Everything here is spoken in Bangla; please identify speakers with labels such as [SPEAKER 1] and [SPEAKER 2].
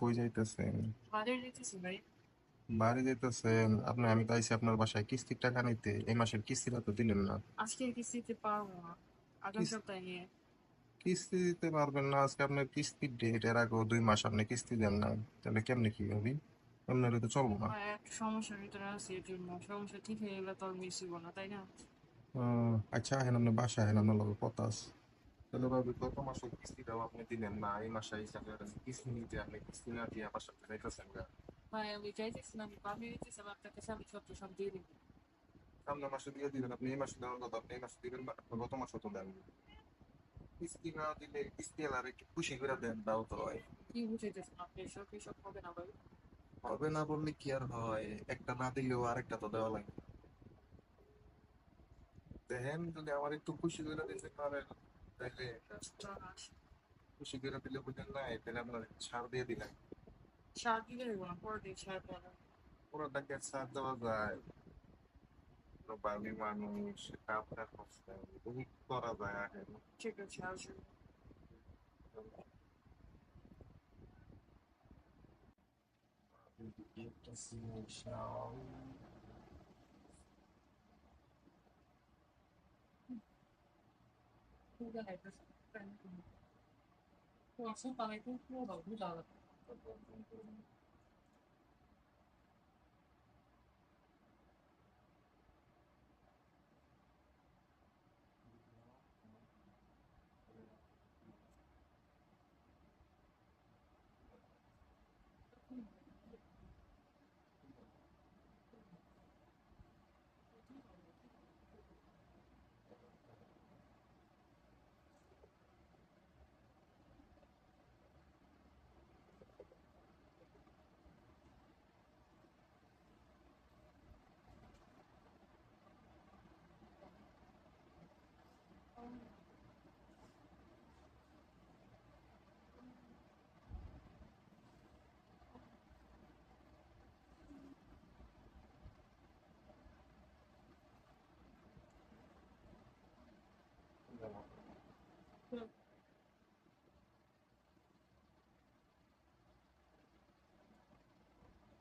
[SPEAKER 1] কই যাইতেছেন? বাড়ি যাইতেছেন? আপনি আমি তো আপনার বাসায়। কিস্তির টাকা নিতে। এই মাসের কিস্তিটা তো দিলেন না।
[SPEAKER 2] আজকে কিস্তিতে পারব না। আগামী সপ্তাহে
[SPEAKER 1] কিস্তি দিতে পারবেন না। আজকে আপনার কিস্তির ডেট এর আগেও দুই মাস আপনি কিস্তি দেন না। তাহলে কেমনে কি হবে? আপনার তো চলবো না।
[SPEAKER 2] ভাই সমস্যার ভিতরে আছি এর জন্য সমস্যা ঠিক হয়ে গেলে তো আর হইব না তাই না?
[SPEAKER 1] আচ্ছা হেন আপনি বাসা হেন আপনার লগে কথা আছে। তাহলে ভাবি গত মাসের কিস্তিটাও আপনি দিলেন না এই মাসে আপনার কাছে কিস্তি নিতে আপনি কিস্তি না দিয়ে আমার সাথে যাইতেছেন গা
[SPEAKER 2] ভাই আমি যাইতেছি আমি পাবি আপনার কাছে আমি সব সব দিয়ে দিব
[SPEAKER 1] সামনের মাসে দিয়ে দিবেন আপনি এই মাসে দেওয়ার কথা আপনি এই মাসে দিবেন না গত মাসে তো দেন কিস্তি না দিলে কিস্তি এলারে একটু খুশি করে দেন দাও তো হয়
[SPEAKER 2] কি বুঝাইতেছেন আপনি এসব এসব হবে না ভাই
[SPEAKER 1] হবে না বললে কি আর হয় একটা না দিলেও আরেকটা তো দেওয়া লাগে দেখেন যদি আমার একটু খুশি করে দিতে পারেন তাহলে খুশি করে দিলে বুঝলেন না তাহলে আপনার ছাড় দিয়ে দিলাম
[SPEAKER 2] সার দিলে হইব না পরে দিন সার পরে
[SPEAKER 1] পুরোটাকে ছাড় দেওয়া যায়। বাঙালি মানুষ সেটা আপনার কষ্ট বহুত করা যায় আগে
[SPEAKER 2] ঠিক আছে আসুন।
[SPEAKER 1] 现在还是在那个，
[SPEAKER 2] 我上班也工作好无聊
[SPEAKER 1] 的。вот